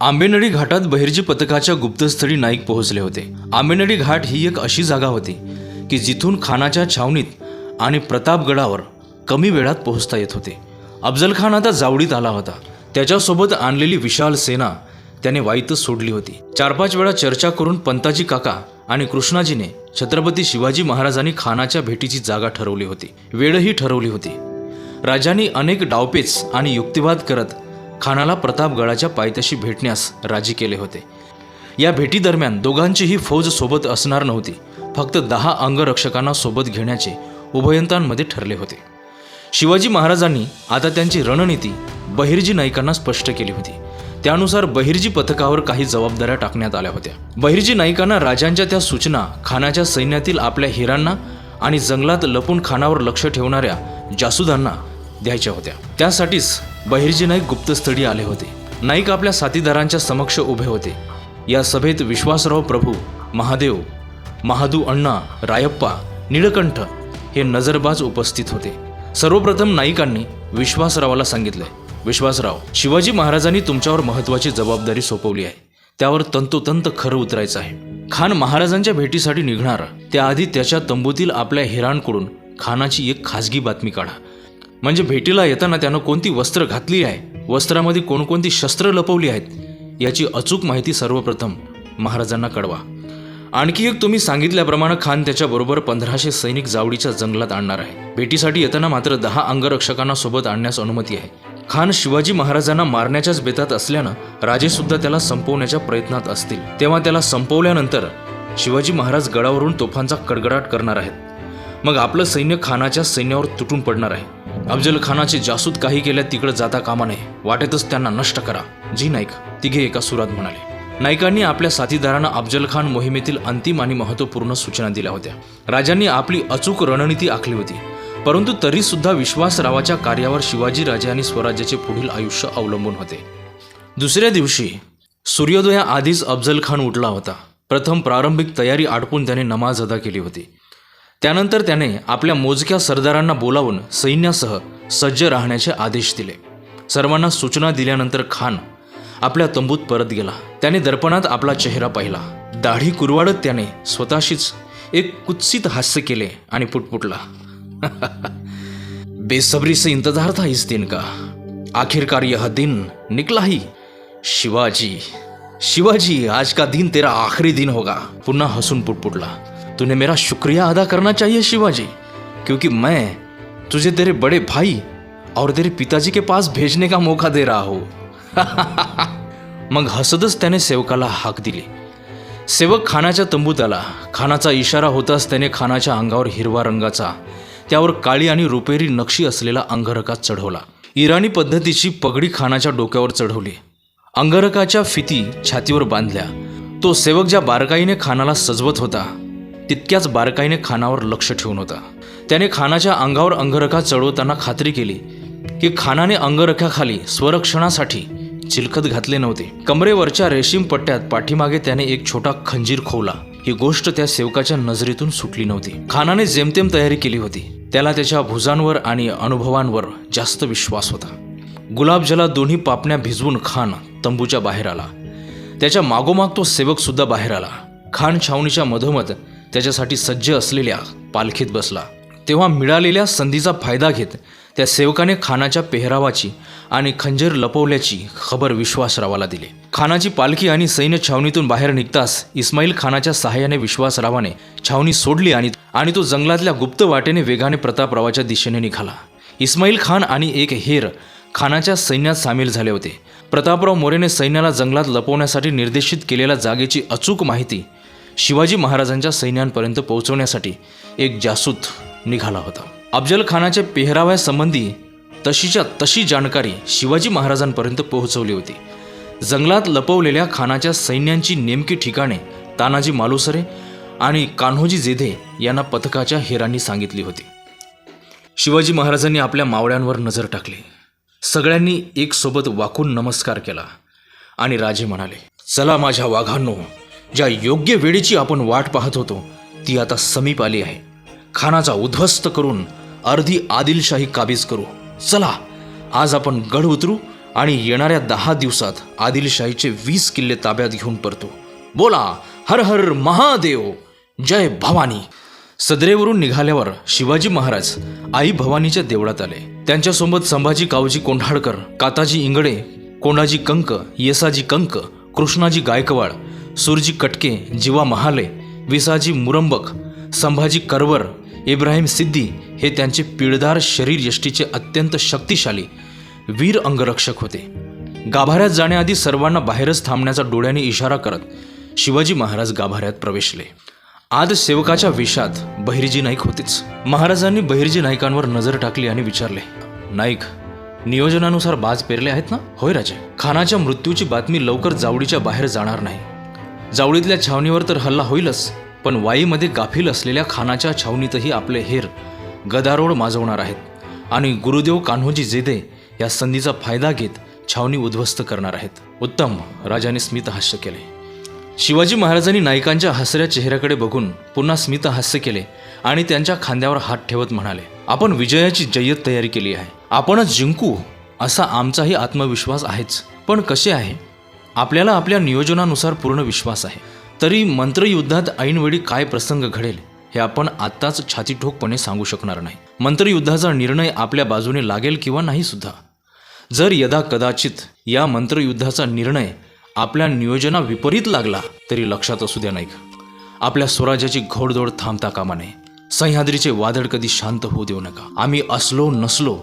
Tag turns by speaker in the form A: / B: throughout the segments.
A: आंबेनळी घाटात बहिर्जी पथकाच्या गुप्तस्थळी नाईक पोहोचले होते. आंबेनळी घाट ही एक अशी जागा होती की जिथून खानाच्या छावणीत आणि प्रतापगडावर कमी वेळात पोहोचता येत होते. अफजल खान आता जावडीत आला होता. त्याच्यासोबत आणलेली विशाल सेना त्याने वाईतच सोडली होती. चार पाच वेळा चर्चा करून पंताजी काका आणि कृष्णाजीने छत्रपती शिवाजी महाराजांनी खानाच्या भेटीची जागा ठरवली होती. वेळही ठरवली होती. राजांनी अनेक डावपेच आणि युक्तिवाद करत खानाला प्रतापगडाच्या पायथ्याशी भेटण्यास राजी केले होते. या भेटीदरम्यान दोघांचीही फौज सोबत असणार नव्हती. फक्त दहा अंगरक्षकांना सोबत घेण्याचे उभयंतांमध्ये ठरले होते. शिवाजी महाराजांनी आता त्यांची रणनीती बहिर्जी नाईकांना स्पष्ट केली होती. त्यानुसार बहिर्जी पथकावर काही जबाबदाऱ्या टाकण्यात आल्या होत्या. बहिर्जी नाईकांना राजांच्या त्या सूचना खानाच्या सैन्यातील आपल्या हिरांना आणि जंगलात लपून खानावर लक्ष ठेवणाऱ्या जासुदांना द्यायच्या होत्या. त्यासाठीच बहिर्जी नाईक गुप्तस्थळी आले होते. नाईक आपल्या साथीदारांच्या समक्ष उभे होते. या सभेत विश्वासराव प्रभू महादेव महादू अण्णा रायप्पा निळकंठ हे नजरबाज उपस्थित होते. सर्वप्रथम नाईकांनी विश्वासरावाला सांगितले विश्वासराव शिवाजी महाराजांनी तुमच्यावर महत्वाची जबाबदारी सोपवली आहे. त्यावर तंतोतंत खरं उतरायचं आहे. खान महाराजांच्या भेटीसाठी निघणार त्याआधी त्याच्या तंबूतील आपल्या हिरांकडून खानाची एक खासगी बातमी काढा. म्हणजे भेटीला येताना त्यानं कोणती वस्त्र घातली आहे? वस्त्रामध्ये कोणकोणती शस्त्र लपवली आहेत? याची अचूक माहिती सर्वप्रथम महाराजांना कळवा. आणखी एक तुम्ही सांगितल्याप्रमाणे खान त्याच्याबरोबर पंधराशे सैनिक जावडीच्या जंगलात आणणार आहे. भेटीसाठी येताना मात्र दहा अंगरक्षकांना सोबत आणण्यास अनुमती आहे. खान शिवाजी महाराजांना मारण्याच्याच बेतात असल्यानं राजे सुद्धा त्याला संपवण्याच्या प्रयत्नात असतील. तेव्हा त्याला संपवल्यानंतर शिवाजी महाराज गडावरून तोफांचा कडगडाट करणार आहेत. मग आपलं सैन्य खानाच्या सैन्यावर तुटून पडणार आहे. अफजल खानाचे जासूद काही केल्या तिकडे जाता कामा नये. वाटेतच त्यांना नष्ट करा. जी नाईक तिघे एका सुरात म्हणाले. नाईकांनी आपल्या साथीदारांना अफजल खान मोहिमेतील अंतिम आणि महत्त्वपूर्ण सूचना दिल्या होत्या. राजांनी आपली अचूक रणनीती आखली होती. परंतु तरी सुद्धा विश्वासरावाच्या कार्यावर शिवाजी राजे आणि स्वराज्याचे पुढील आयुष्य अवलंबून होते. दुसऱ्या दिवशी सूर्योदयाआधीच अफजल खान उठला होता. प्रथम प्रारंभिक तयारी आटपून त्याने नमाज अदा केली होती. त्यानंतर त्याने आपल्या मोजक्या सरदारांना बोलावून सैन्यासह सज्ज राहण्याचे आदेश दिले. सर्वांना सूचना दिल्यानंतर खान आपल्या तंबूत परत गेला. त्याने दर्पणात आपला चेहरा पाहिला. दाढी कुरवाडत त्याने स्वतःशीच एक कुत्सित हास्य केले आणि पुटपुटला बेसब्री से इंतजार था इस दिन का? आखिरकार यह दिन निकला ही शिवाजी शिवाजी आज का दिन तेरा आखरी दिन होगा. पुन्हा हसून पुटपुटला तूने मेरा शुक्रिया अदा करना चाहिए शिवाजी क्योंकि मैं तुझे तेरे बड़े भाई और तेरे पिताजी के पास भेजने का मौका दे रहा हूं। मग हसतच त्याने सेवकाला हाक दिली। सेवक खानाच्या तंबूत आला खानाचा इशारा होताच त्याने खानाच्या अंगावर हिरवा रंगाचा त्यावर काळी आणि रुपेरी नक्षी असलेला अंगरकात चढवला. इराणी पद्धतीची पगडी खानाच्या डोक्यावर चढवली. अंगरकाच्या फिती छातीवर बांधल्या. तो सेवक ज्या बारकाईने खानाला सजवत होता तितक्याच बारकाईने खानावर लक्ष ठेवून होता. त्याने खानाच्या अंगावर अंगरखा चढवताना खात्री केली की खानाने अंगरख्याखाली स्वरक्षणासाठी चिलखत घातले नव्हते. कमरेवरच्या रेशीम पट्ट्यात पाठीमागे त्याने एक छोटा खंजीर खोवला. ही गोष्ट त्या सेवकाच्या नजरेतून सुटली नव्हती. खानाने जेमतेम तयारी केली होती. त्याला त्याच्या भुजांवर आणि अनुभवांवर जास्त विश्वास होता. गुलाबजला दोन्ही पापण्या भिजवून खान तंबूच्या बाहेर आला. त्याच्या मागोमाग तो सेवक सुद्धा बाहेर आला. खान छावणीच्या मधोमध त्याच्यासाठी सज्ज असलेल्या पालखीत बसला. तेव्हा मिळालेल्या संधीचा फायदा घेत त्या सेवकाने खानाच्या पेहरावाची आणि खंजीर लपवल्याची खबर विश्वासरावाला दिली. खानाची पालखी आणि सैन्य छावणीतून बाहेर निघताच इस्माईल खानाच्या सहाय्याने विश्वासरावाने छावणी सोडली आणि आणि तो जंगलातल्या गुप्त वाटेने वेगाने प्रतापरावाच्या दिशेने निघाला. इस्माईल खान आणि एक हेर खानाच्या सैन्यात सामील झाले होते. प्रतापराव मोरेने सैन्याला जंगलात लपवण्यासाठी निर्देशित केलेल्या जागेची अचूक माहिती शिवाजी महाराजांच्या सैन्यांपर्यंत पोहोचवण्यासाठी एक जासूत निघाला होता. अफजल खानाच्या पेहराव्यासंबंधी तशीच्या तशी जाणकारी शिवाजी महाराजांपर्यंत पोहोचवली होती. जंगलात लपवलेल्या खानाच्या सैन्यांची नेमकी ठिकाणे तानाजी मालुसरे आणि कान्होजी जेधे यांना पथकाच्या हेरांनी सांगितली होती. शिवाजी महाराजांनी आपल्या मावळ्यांवर नजर टाकली. सगळ्यांनी एकसोबत वाकून नमस्कार केला आणि राजे म्हणाले चला माझ्या वाघांनो ज्या योग्य वेळेची आपण वाट पाहत होतो ती आता समीप आली आहे. खानाचा उद्ध्वस्त करून अर्धी आदिलशाही काबीज करू. चला आज आपण गड उतरू आणि येणाऱ्या दहा दिवसात आदिलशाहीचे वीस किल्ले ताब्यात घेऊन परतो. बोला हर हर महादेव! जय भवानी! सदरेवरून निघाल्यावर शिवाजी महाराज आई भवानीच्या देवळात आले. त्यांच्यासोबत संभाजी कावजी कोंढाळकर काताजी इंगडे कोंडाजी कंक येसाजी कंक कृष्णाजी गायकवाड सुरजी कटके जीवा महाले विसाजी मुरंबक संभाजी करवर इब्राहिम सिद्दी हे त्यांचे पिळदार शरीर यष्टीचे अत्यंत शक्तिशाली वीर अंगरक्षक होते. गाभाऱ्यात जाण्याआधी सर्वांना बाहेरच थांबण्याचा डोळ्याने इशारा करत शिवाजी महाराज गाभाऱ्यात प्रवेशले. आज सेवकाच्या वेशात बहिर्जी नाईक होतेच. महाराजांनी बहिर्जी नाईकांवर नजर टाकली आणि विचारले नाईक नियोजनानुसार बाज पेरले आहेत ना? होय राजे. खानाच्या मृत्यूची बातमी लवकर जावडीच्या बाहेर जाणार नाही. जावळीतल्या छावणीवर तर हल्ला होईलच पण वाईमध्ये गाफील असलेल्या खानाच्या छावणीतही आपले हेर गदारोळ माजवणार आहेत आणि गुरुदेव कान्होजी जेदे या संधीचा फायदा घेत छावणी उद्ध्वस्त करणार आहेत. उत्तम राजाने स्मितहास्य केले. शिवाजी महाराजांनी नायकांच्या हसऱ्या चेहऱ्याकडे बघून पुन्हा स्मित हास्य केले आणि त्यांच्या खांद्यावर हात ठेवत म्हणाले आपण विजयाची जय्यत तयारी केली आहे. आपणच जिंकू असा आमचाही आत्मविश्वास आहेच. पण कसे आहे? आपल्याला आपल्या नियोजनानुसार पूर्ण विश्वास आहे. तरी मंत्रयुद्धात ऐनवेळी काय प्रसंग घडेल हे आपण आत्ताच छातीठोकपणे सांगू शकणार नाही. मंत्रयुद्धाचा निर्णय आपल्या बाजूने लागेल किंवा नाही सुद्धा. जर यदा कदाचित या मंत्रयुद्धाचा निर्णय आपल्या नियोजना विपरीत लागला तरी लक्षात असू द्या नाही आपल्या स्वराज्याची घोडदोड थांबता कामा नये. सह्याद्रीचे वादळ कधी शांत होऊ देऊ नका. आम्ही असलो नसलो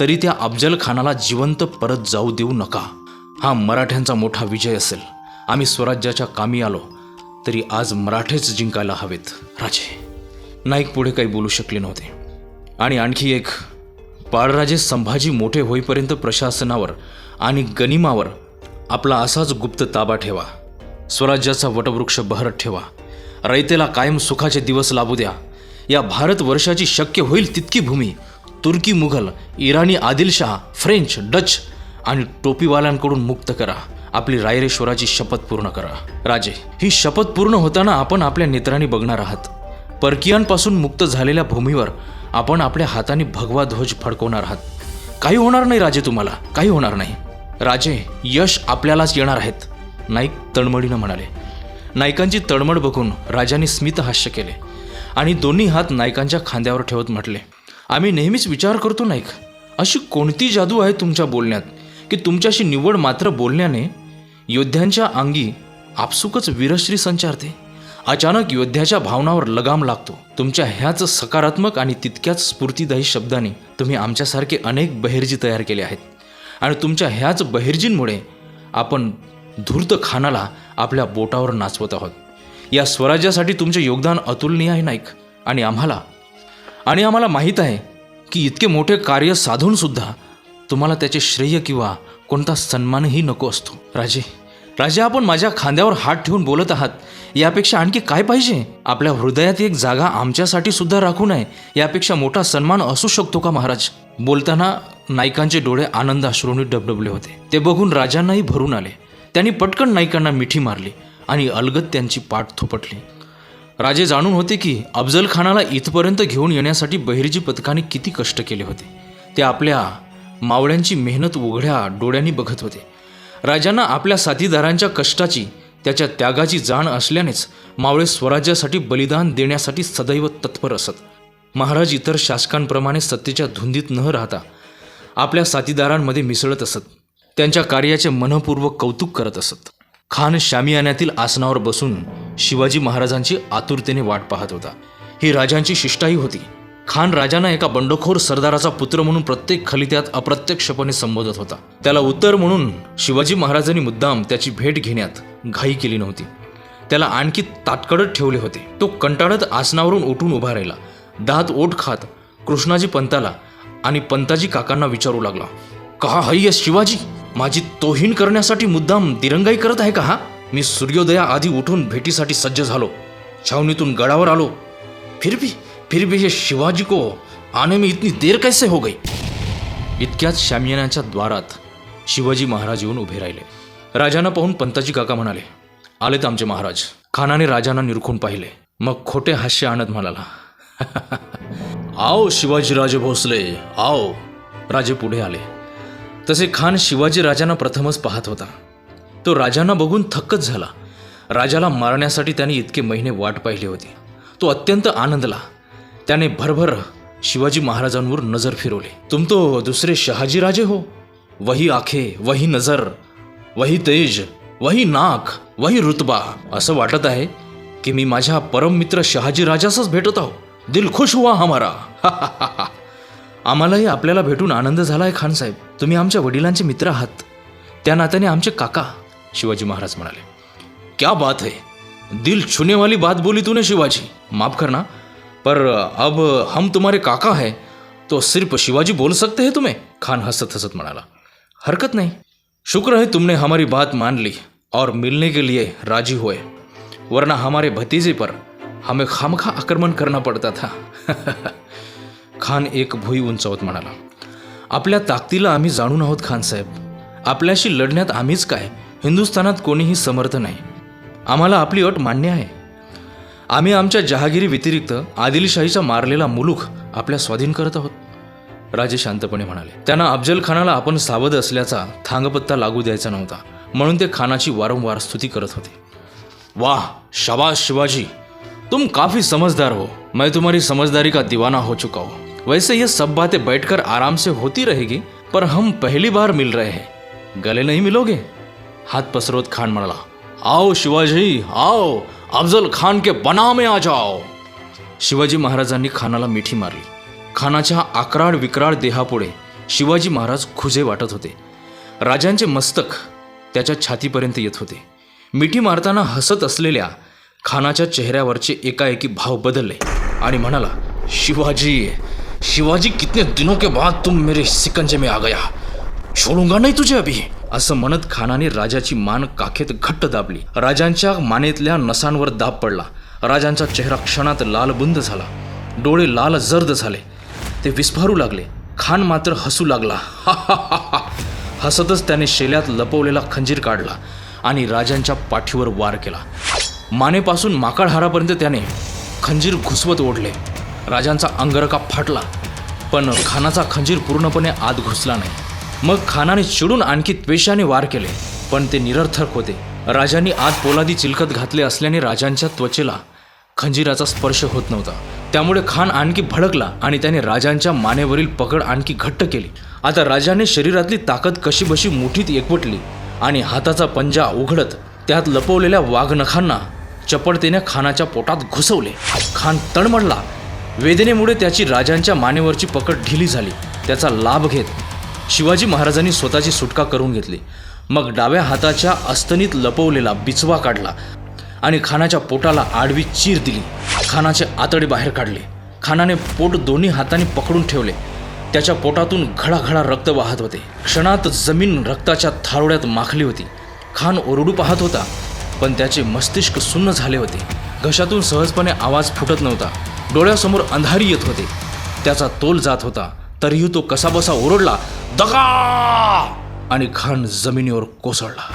A: तरी त्या अफजल खानाला जिवंत परत जाऊ देऊ नका. हा मराठ्यांचा मोठा विजय असेल. आम्ही स्वराज्याच्या कामी आलो तरी आज मराठेच जिंकायला हवेत. राजे नाईक पुढे काही बोलू शकले नव्हते. आणि आणखी एक बाळराजे संभाजी मोठे होईपर्यंत प्रशासनावर आणि गनिमावर आपला असाच गुप्त ताबा ठेवा. स्वराज्याचा वटवृक्ष बहरत ठेवा. रयतेला कायम सुखाचे दिवस लाभू द्या. या भारतवर्षाची शक्य होईल तितकी भूमी तुर्की मुघल इराणी आदिलशाह फ्रेंच डच आणि टोपीवाल्यांकडून मुक्त करा. आपली रायरेश्वराची शपथ पूर्ण करा. राजे ही शपथ पूर्ण होताना आपण आपल्या नेत्रांनी बघणार आहात. परकीयांपासून मुक्त झालेल्या भूमीवर आपण आपल्या हाताने भगवा ध्वज फडकवणार आहात. काही होणार नाही राजे तुम्हाला. काही होणार नाही. राजे यश आपल्यालाच येणार आहेत. नाईक तळमळीनं म्हणाले. नायकांची तळमळ बघून राजाने स्मित हास्य केले आणि दोन्ही हात नायकांच्या खांद्यावर ठेवत म्हटले. आम्ही नेहमीच विचार करतो नाईक अशी कोणती जादू आहे तुमच्या बोलण्यात? की तुमच्याशी निवड मात्र बोलण्याने योद्ध्यांच्या अंगी आपसुकच वीरश्री संचारते. अचानक योद्ध्याच्या भावनावर लगाम लागतो. तुमच्या ह्याच सकारात्मक आणि तितक्याच स्फूर्तीदायी शब्दांनी तुम्ही आमच्यासारखे अनेक बहिर्जी तयार केले आहेत. आणि तुमच्या ह्याच बहिर्जींमुळे आपण धूर्त खानाला आपल्या बोटावर नाचवत आहोत. या स्वराज्यासाठी तुमचे योगदान अतुलनीय आहे नाईक. आणि आम्हाला आणि आम्हाला माहीत आहे की इतके मोठे कार्य साधूनसुद्धा तुम्हाला त्याचे श्रेय किंवा कोणता सन्मानही नको असतो. राजे राजे आपण माझ्या खांद्यावर हात ठेवून बोलत आहात. यापेक्षा आणखी काय पाहिजे? आपल्या हृदयात एक जागा आमच्यासाठी सुद्धा राखू नये. यापेक्षा मोठा सन्मान असू शकतो का महाराज? बोलताना नायकांचे डोळे आनंद अश्रूंनी डबडबले होते. ते बघून राजांनाही भरून आले. त्यांनी पटकन नायकांना मिठी मारली आणि अलगत त्यांची पाठ थोपटली. राजे जाणून होते की अफजल खानाला इथपर्यंत घेऊन येण्यासाठी बहिर्जी पथकाने किती कष्ट केले होते. ते आपल्या मावळ्यांची मेहनत उघड्या डोळ्यांनी बघत होते. राजांना आपल्या साथीदारांच्या कष्टाची त्याच्या त्यागाची जाण असल्यानेच मावळे स्वराज्यासाठी बलिदान देण्यासाठी सदैव तत्पर असत. महाराज इतर शासकांप्रमाणे सत्तेच्या धुंदीत न राहता आपल्या साथीदारांमध्ये मिसळत असत. त्यांच्या कार्याचे मनपूर्वक कौतुक करत असत. खान शामियान्यातील आसनावर बसून शिवाजी महाराजांची आतुरतेने वाट पाहत होता. ही राजांची शिष्टाही होती. खान राजांना एका बंडखोर सरदाराचा पुत्र म्हणून प्रत्येक खलित्यात अप्रत्यक्षपणे संबोधत होता. त्याला उत्तर म्हणून शिवाजी महाराजांनी मुद्दाम त्याची भेट घेण्यात घाई केली नव्हती. त्याला आणखी ताटकडत ठेवले होते. तो कंटाळत आसनावरून उठून उभा राहिला. दात ओठ खात कृष्णाजी पंताला आणि पंताजी काकांना विचारू लागला का हय्य शिवाजी? माझी तोहीन करण्यासाठी मुद्दाम दिरंगाई करत आहे का हा? मी सूर्योदया आधी उठून भेटीसाठी सज्ज झालो. छावणीतून गडावर आलो. फिर भी फिर भी ये शिवाजी को आने में इतनी देर कैसे हो गई? इतक्याच शामियानाच्या द्वारात शिवाजी महाराज येऊन उभे राहिले. राजांना पाहून पंताजी काका म्हणाले आलेत आमचे महाराज. खानाने राजांना निरखून पाहिले. मग खोटे हास्य आणत म्हणाला आओ शिवाजीराजे भोसले आओ. राजे पुढे आले. तसे खान शिवाजी राजांना प्रथमच पाहत होता. तो राजांना बघून थक्कच झाला. राजाला मारण्यासाठी त्याने इतके महिने वाट पाहिली होती. तो अत्यंत आनंदला. त्याने भरभर शिवाजी महाराजांवर नजर फिरवली. तुम तो दुसरे शहाजी राजे हो. वही आखे वही नजर वही तेज वही नाक वही रुतबा. असं वाटत आहे की मी माझ्या परम मित्र शहाजी राजासच भेटत आहो. दिल खुश हुआ हमारा. आम्हालाही आपल्याला भेटून आनंद झालाय खान साहेब. तुम्ही आमच्या वडिलांचे मित्र आहात. त्या नात्याने आमचे काका शिवाजी महाराज म्हणाले. क्या बात है. दिल छूने वाली बात बोली तूने शिवाजी. माफ करना पर अब हम तुम्हारे काका हैं तो सिर्फ शिवाजी बोल सकते हैं तुम्हें? खान हंसत हंसत म्हणाला। हरकत नहीं। शुक्र है तुमने हमारी बात मान ली और मिलने के लिए राजी हुए वरना हमारे भतीजे पर हमें खामखा आक्रमण करना पड़ता था। खान एक भुई उंचावत म्हणाला। आपल्या ताकदीला आम्ही जाणून आहोत खान साहेब. आपल्याशी लढण्यात आम्हीच काय? हिंदुस्थानात कोणीही समर्थ नाही. आम्हाला आपली अट मान्य आहे. आम्ही आमच्या जहागिरी व्यतिरिक्त आदिलशाहीचा मारलेला मुलुख आपल्या स्वाधीन करत आहोत. राजे शांतपणे म्हणाले त्यांना अफजल खानाला आपण सावध असल्याचा थांगपत्ता लागू द्यायचा नव्हता म्हणून ते खानाची वारंवार स्तुती करत होते. वाह शाबाश शिवाजी! तुम काफी समझदार हो. मैं तुम्हारी समझदारी का दीवाना हो चुका हूँ. वैसे ये सब बातें बैठकर आराम से होती रहेगी पर हम पहली बार मिल रहे हैं। गले नहीं मिलोगे? हाथ पसरवत खान म्हणाला आओ शिवाजी आओ! अफजल खान के बना में आ जाओ। शिवाजी महाराजांनी खानाला मिठी मारली. खानाच्या आकराड विक्राळ देहापुढे शिवाजी महाराज खुजे वाटत होते. राजांचे मस्तक त्याच्या छातीपर्यंत येत होते. मिठी मारताना हसत असलेल्या खानाच्या चेहऱ्यावरचे एकाएकी भाव बदलले आणि म्हणाला शिवाजी शिवाजी कितने दिनों के बाद तुम मेरे सिकंजे में आ गया. छोडूंगा नाही तुझे अभी. असं म्हणत खानाने राजाची मान काखेत घट्ट दाबली. राजांच्या मानेतल्या नसांवर दाब पडला. राजांचा चेहरा क्षणात लालबुंद झाला. डोळे लाल जर्द झाले. ते विस्फारू लागले. खान मात्र हसू लागला. हसतच त्याने शेल्यात लपवलेला खंजीर काढला आणि राजांच्या पाठीवर वार केला. मानेपासून माकाळहारापर्यंत त्याने खंजीर घुसवत ओढले. राजांचा अंगरका फाटला. पण खानाचा खंजीर पूर्णपणे आत घुसला नाही. मग खानाने चिडून आणखी त्वेषाने वार केले. पण ते निरर्थक होते. राजांनी आत पोलादी चिलखत घातले असल्याने राजांच्या त्वचेला खंजिराचा स्पर्श होत नव्हता. त्यामुळे खान आणखी भडकला आणि त्याने राजांच्या मानेवरील पकड आणखी घट्ट केली. आता राजाने शरीरातली ताकद कशीबशी मुठीत एकवटली आणि हाताचा पंजा उघडत त्यात लपवलेल्या वाघनखांना चपळतेने खानाच्या पोटात घुसवले. खान तणमडला वेदनेमुळे त्याची राजांच्या मानेवरची पकड ढिली झाली. त्याचा लाभ घेत शिवाजी महाराजांनी स्वतःची सुटका करून घेतली. मग डाव्या हाताच्या अस्तनीत लपवलेला बिचवा काढला आणि खानाच्या पोटाला आडवी चीर दिली. खानाचे आतडे बाहेर काढले. खानाने पोट दोन्ही हाताने पकडून ठेवले. त्याच्या पोटातून घडाघडा रक्त वाहत होते. क्षणात जमीन रक्ताच्या थारोड्यात माखली होती. खान ओरडू पाहत होता पण त्याचे मस्तिष्क सुन्न झाले होते. घशातून सहजपणे आवाज फुटत नव्हता. डोळ्यासमोर अंधारी येत होते. त्याचा तोल जात होता. तरीही तो कसाबसा ओरडला दगा! आणि खान जमिनीवर कोसळला.